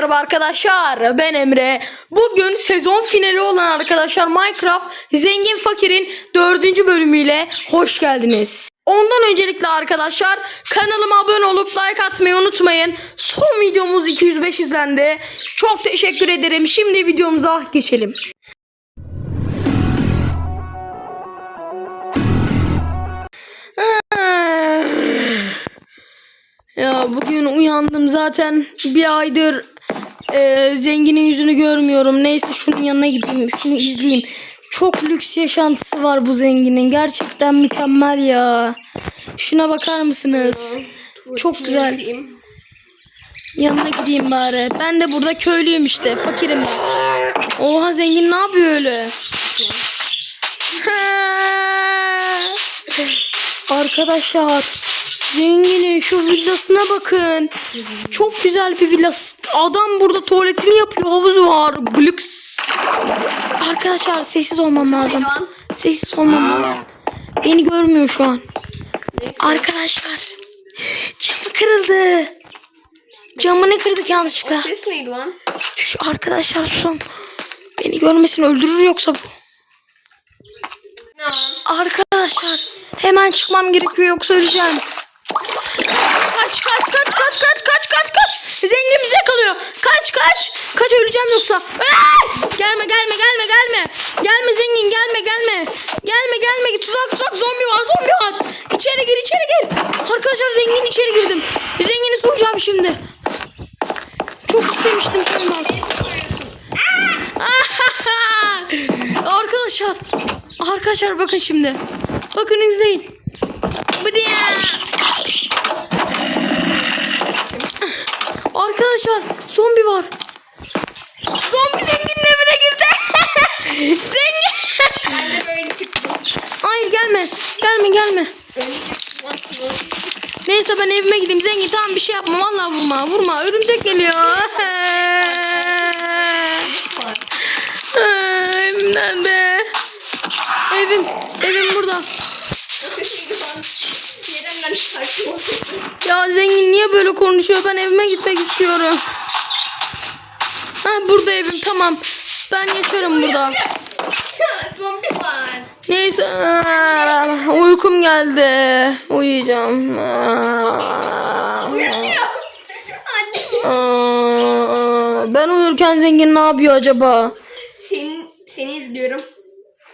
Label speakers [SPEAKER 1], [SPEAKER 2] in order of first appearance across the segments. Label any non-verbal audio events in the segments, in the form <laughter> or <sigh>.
[SPEAKER 1] merhaba arkadaşlar. Ben Emre. Bugün sezon finali olan arkadaşlar Minecraft Zengin Fakir'in dördüncü bölümüyle hoş geldiniz. Ondan öncelikle arkadaşlar kanalıma abone olup like atmayı unutmayın. Son videomuz 205 izlendi. Çok teşekkür ederim. Şimdi videomuza geçelim. Ya bugün uyandım zaten bir aydır e, zenginin yüzünü görmüyorum. Neyse şunun yanına gideyim, şunu izleyeyim. Çok lüks yaşantısı var bu zenginin. Gerçekten mükemmel ya. Şuna bakar mısınız? Çok güzel. Yanına gideyim bari. Ben de burada köylüyüm işte. Fakirim ben. Oha zengin ne yapıyor öyle? <laughs> Arkadaşlar zenginin şu villasına bakın. Çok güzel bir villa. Adam burada tuvaletini yapıyor. Havuzu var. Glüks. Arkadaşlar sessiz olmam lazım. Sessiz olmam lazım. Beni görmüyor şu an. Arkadaşlar camı kırıldı. Camını kırdık yanlışlıkla.
[SPEAKER 2] Ses neydi lan?
[SPEAKER 1] Şu arkadaşlar son. Beni görmesin öldürür yoksa bu. Arkadaşlar hemen çıkmam gerekiyor yoksa öleceğim. Kaç kaç kaç kaç kaç kaç kaç kaç. Zengin bize kalıyor. Kaç kaç. Kaç öleceğim yoksa. Aa! Gelme gelme gelme gelme. Gelme zengin gelme gelme. Gelme gelme tuzak tuzak zombi var zombi var. İçeri gir içeri gir. Arkadaşlar zengin içeri girdim. Zengini soyacağım şimdi. Çok istemiştim soymak. <laughs> Arkadaşlar. Arkadaşlar bakın şimdi. Bakın izleyin. Arkadaşlar zombi var. Zombi zenginin evine girdi. <laughs> Zengin. Hayır gelme. Gelme gelme. Neyse ben evime gideyim. Zengin tamam bir şey yapma. Vallahi vurma. Vurma. Örümcek geliyor. <laughs> Evim nerede? Evim. Evim burada.
[SPEAKER 2] Çıkarttım.
[SPEAKER 1] Ya zengin niye böyle konuşuyor? Ben evime gitmek istiyorum. Ha burada evim tamam. Ben yaşarım burada.
[SPEAKER 2] Zombi var.
[SPEAKER 1] Neyse aa, uykum geldi. Uyuyacağım. Aa,
[SPEAKER 2] Anne.
[SPEAKER 1] aa, ben uyurken zengin ne yapıyor acaba?
[SPEAKER 2] Seni, seni izliyorum.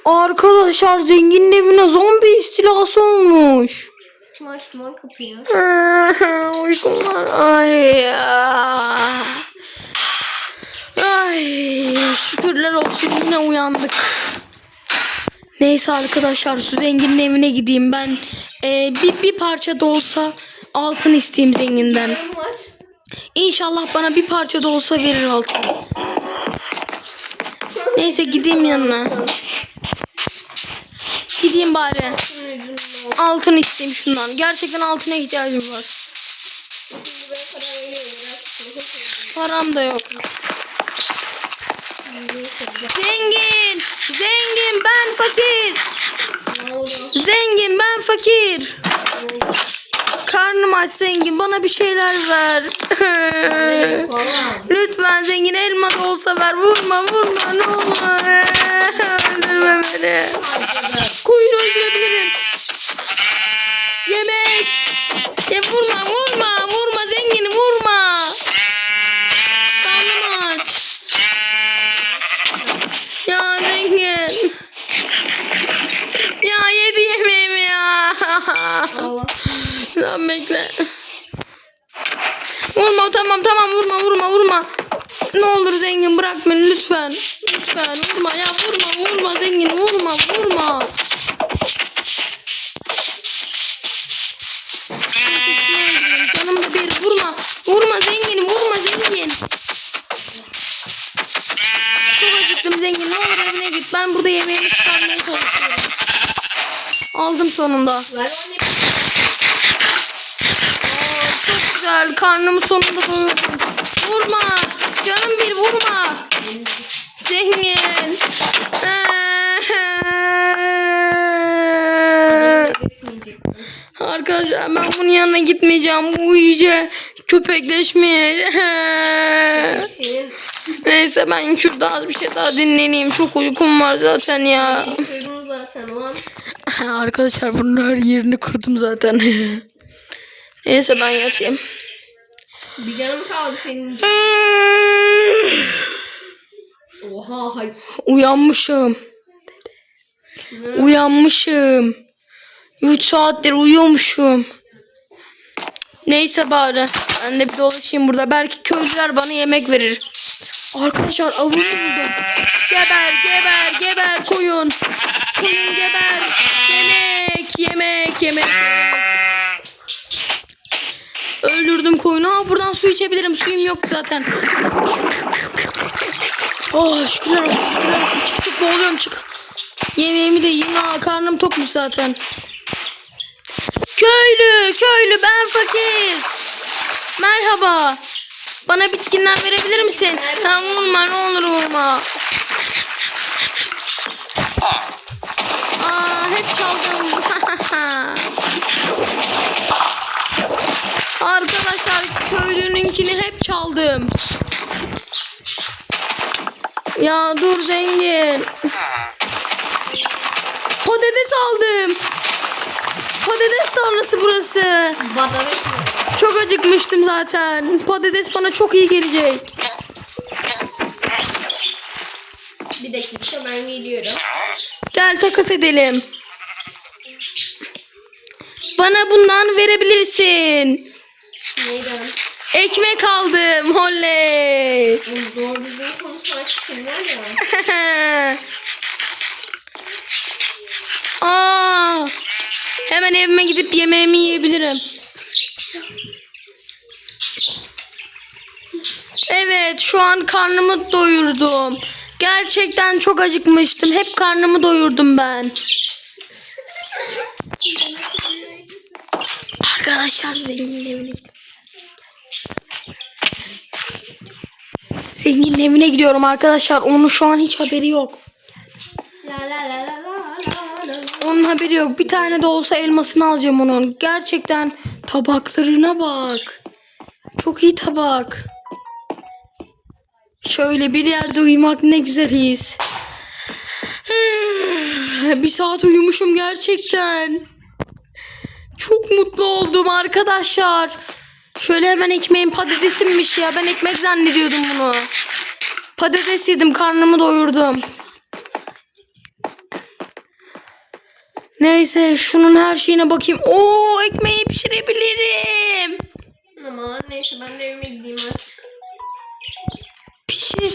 [SPEAKER 1] Arkadaşlar zenginin evine zombi istilası olmuş.
[SPEAKER 2] Kim lan kapıyı?
[SPEAKER 1] Aa, Uykum var. Ay. Ay şükürler olsun yine uyandık. Neyse arkadaşlar şu zenginin evine gideyim ben. Ee, bir, bir parça da olsa altın isteyeyim zenginden. İnşallah bana bir parça da olsa verir altın. Neyse gideyim yanına. Gideyim bari. Altın isteyeyim şundan. Gerçekten altına ihtiyacım var. Param da yok. Zengin! Zengin ben fakir! Zengin ben fakir! Karnım aç zengin bana bir şeyler ver. Lütfen zengin elma da olsa ver. Vurma vurma ne olur. Öldürme beni. Koyun öldürebilirim. Yemek. Ya vurma vurma vurma zengini vurma. Karnım aç. Ya zengin. Ya yedi yemeğimi ya.
[SPEAKER 2] Allah.
[SPEAKER 1] Lan bekle. Vurma tamam tamam vurma vurma vurma. Ne olur zengin bırak beni lütfen. Lütfen vurma ya vurma vurma zengin vurma vurma. Canımda bir vurma. Vurma zengin vurma zengin. Çok acıktım zengin ne olur evine git. Ben burada yemeğimi çıkarmaya çalışıyorum. Aldım sonunda.
[SPEAKER 2] Anne.
[SPEAKER 1] Çok güzel. Karnımı sonunda doyurdum. Vurma. Canım bir vurma. Zengin. Arkadaşlar ben bunun yanına gitmeyeceğim. Bu iyice köpekleşmiş. Neyse ben şurada az bir şey daha dinleneyim. Çok uykum var zaten ya. Arkadaşlar bunun her yerini kırdım zaten. Neyse ben yatayım.
[SPEAKER 2] Bir canım kaldı senin. Oha hay.
[SPEAKER 1] Uyanmışım. Uyanmışım. 3 saattir uyuyormuşum. Neyse bari. Ben de bir dolaşayım burada. Belki köylüler bana yemek verir. Arkadaşlar avı buldum. Geber geber geber koyun. Koyun geber. Yemek yemek yemek. Öldürdüm koyunu. Ha buradan su içebilirim. Suyum yok zaten. Oh şükürler olsun şükürler olsun. Çık çık boğuluyorum çık. Yemeğimi de yiyeyim. Aa, karnım tokmuş zaten. Köylü köylü ben fakir. Merhaba. Bana bitkinden verebilir misin? Ha, vurma ne olur vurma. Aa, hep çaldım. <laughs> Arkadaşlar köylününkini hep çaldım. Ya dur zengin. Patates aldım. Patates tarlası burası.
[SPEAKER 2] Patates.
[SPEAKER 1] Çok acıkmıştım zaten. Patates bana çok iyi gelecek.
[SPEAKER 2] Bir dakika ben geliyorum.
[SPEAKER 1] Gel takas edelim. Bana bundan verebilirsin.
[SPEAKER 2] Neyden?
[SPEAKER 1] Ekmek aldım. Oley.
[SPEAKER 2] Doğru düzgün ya.
[SPEAKER 1] Aa, hemen evime gidip yemeğimi yiyebilirim. Evet, şu an karnımı doyurdum. Gerçekten çok acıkmıştım. Hep karnımı doyurdum ben. Arkadaşlar zenginin evine gidiyorum. Zenginin evine gidiyorum arkadaşlar. Onun şu an hiç haberi yok. Onun haberi yok. Bir tane de olsa elmasını alacağım onun. Gerçekten tabaklarına bak. Çok iyi tabak. Şöyle bir yerde uyumak ne güzel his. <sighs> Bir saat uyumuşum gerçekten. Çok mutlu oldum arkadaşlar. Şöyle hemen ekmeğim patatesimmiş ya. Ben ekmek zannediyordum bunu. Patates yedim karnımı doyurdum. Neyse şunun her şeyine bakayım. Oo ekmeği pişirebilirim.
[SPEAKER 2] Ama neyse ben de evime gideyim artık.
[SPEAKER 1] Pişir.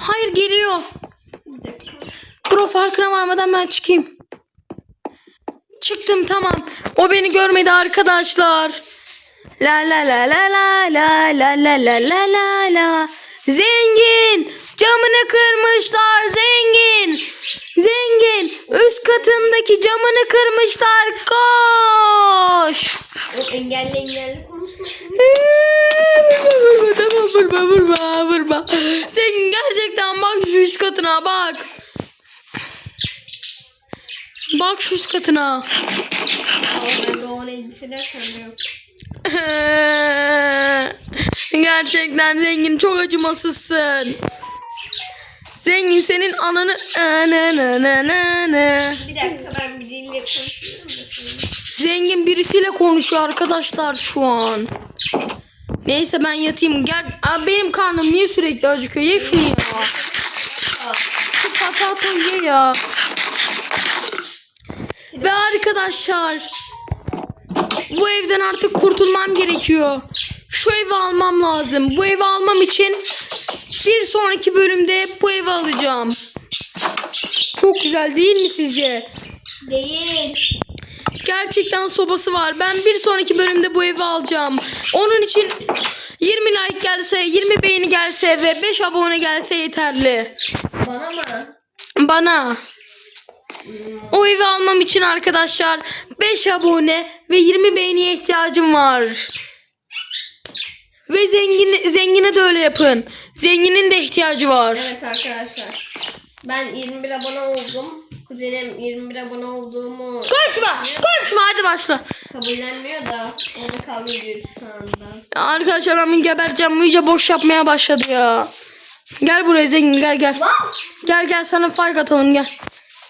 [SPEAKER 1] Hayır geliyor.
[SPEAKER 2] Bir dakika.
[SPEAKER 1] Dur o farkına varmadan ben çıkayım. Çıktım tamam. O beni görmedi arkadaşlar. La la la la la la la la la la la la. Zengin. Camını kırmışlar zengin. Zengin. Üst katındaki camını kırmışlar. Koş.
[SPEAKER 2] O engelli engelli konuşmasın.
[SPEAKER 1] vurma vurma vurma vurma. Sen gerçekten bak şu üst katına bak. Bak şu üst katına.
[SPEAKER 2] Ben de o elbiseler sende yok. <laughs>
[SPEAKER 1] gerçekten zengin çok acımasızsın. Zengin senin ananı...
[SPEAKER 2] Bir dakika ben biriyle konuşuyorum.
[SPEAKER 1] Zengin birisiyle konuşuyor arkadaşlar şu an. Neyse ben yatayım. Gel, Aa, benim karnım niye sürekli acıkıyor? Ye şunu ya. Patata ye ya. Ve arkadaşlar bu evden artık kurtulmam gerekiyor. Şu evi almam lazım. Bu evi almam için bir sonraki bölümde bu evi alacağım. Çok güzel değil mi sizce?
[SPEAKER 2] Değil.
[SPEAKER 1] Gerçekten sobası var. Ben bir sonraki bölümde bu evi alacağım. Onun için 20 like gelse, 20 beğeni gelse ve 5 abone gelse yeterli.
[SPEAKER 2] Bana mı?
[SPEAKER 1] Bana. O evi almam için arkadaşlar 5 abone ve 20 beğeniye ihtiyacım var. Ve zengin zengine de öyle yapın. Zenginin de ihtiyacı var.
[SPEAKER 2] Evet arkadaşlar. Ben 21 abone oldum. kuzenim 21 abone olduğumu
[SPEAKER 1] Konuşma. Konuşma hadi başla.
[SPEAKER 2] kabullenmiyor da onunla kavga ediyoruz şu anda.
[SPEAKER 1] Ya arkadaşlar ben gebereceğim. Bu iyice boş yapmaya başladı ya. Gel buraya zengin gel gel. Gel gel sana fight atalım gel.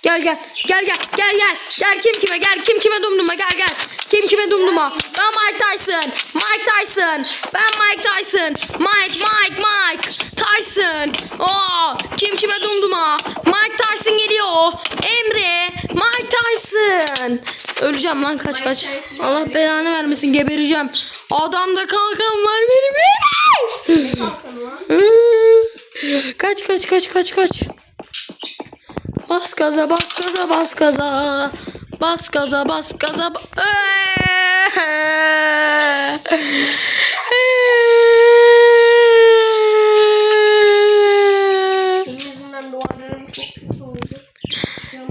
[SPEAKER 1] Gel gel. Gel gel. Gel gel. Gel kim kime? Gel kim kime dumduma gel gel. Kim kime dumduma ben Mike Tyson. Mike Tyson. Ben Mike Tyson. Mike Mike Mike Tyson. Oo kim kime dumduma Mike Tyson geliyor. Emre Mike Tyson. Öleceğim lan kaç kaç. Allah belanı vermesin gebereceğim. Adamda kalkan var benim. <laughs> Kaç kaç kaç kaç kaç. Bas gaza bas gaza bas gaza. Bas gaza bas gaza.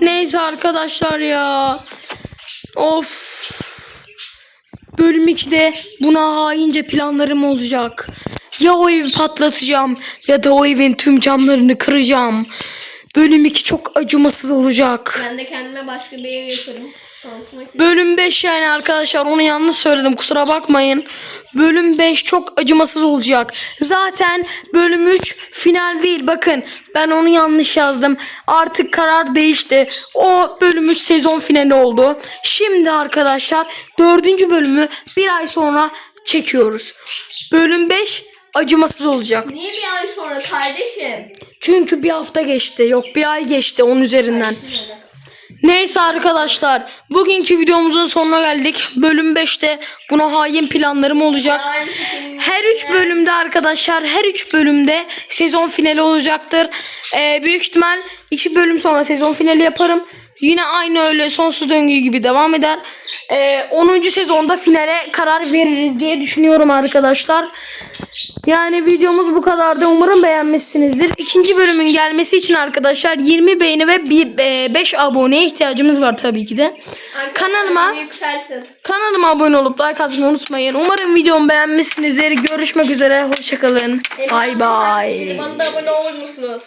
[SPEAKER 1] Neyse arkadaşlar ya. Of. Bölüm 2'de buna haince planlarım olacak. Ya o evi patlatacağım ya da o evin tüm camlarını kıracağım. Bölüm 2 çok acımasız olacak.
[SPEAKER 2] Ben de kendime başka bir ev yaparım.
[SPEAKER 1] Bölüm 5 yani arkadaşlar onu yanlış söyledim kusura bakmayın. Bölüm 5 çok acımasız olacak. Zaten bölüm 3 final değil bakın ben onu yanlış yazdım. Artık karar değişti. O bölüm 3 sezon finali oldu. Şimdi arkadaşlar 4. bölümü bir ay sonra çekiyoruz. Bölüm 5 acımasız olacak.
[SPEAKER 2] Niye bir ay sonra kardeşim?
[SPEAKER 1] Çünkü bir hafta geçti. Yok bir ay geçti onun üzerinden. Neyse arkadaşlar bugünkü videomuzun sonuna geldik. Bölüm 5'te buna hain planlarım olacak. Her 3 bölümde arkadaşlar her 3 bölümde sezon finali olacaktır. Ee, büyük ihtimal 2 bölüm sonra sezon finali yaparım. Yine aynı öyle sonsuz döngü gibi devam eder. Ee, 10. sezonda finale karar veririz diye düşünüyorum arkadaşlar. Yani videomuz bu kadardı. Umarım beğenmişsinizdir. İkinci bölümün gelmesi için arkadaşlar 20 beğeni ve 5 aboneye ihtiyacımız var tabii ki de. Kanalıma
[SPEAKER 2] yükselsin.
[SPEAKER 1] kanalıma abone olup like atmayı unutmayın. Umarım videomu beğenmişsinizdir. Görüşmek üzere. Hoşçakalın. Bay bay.
[SPEAKER 2] Abone olur musunuz?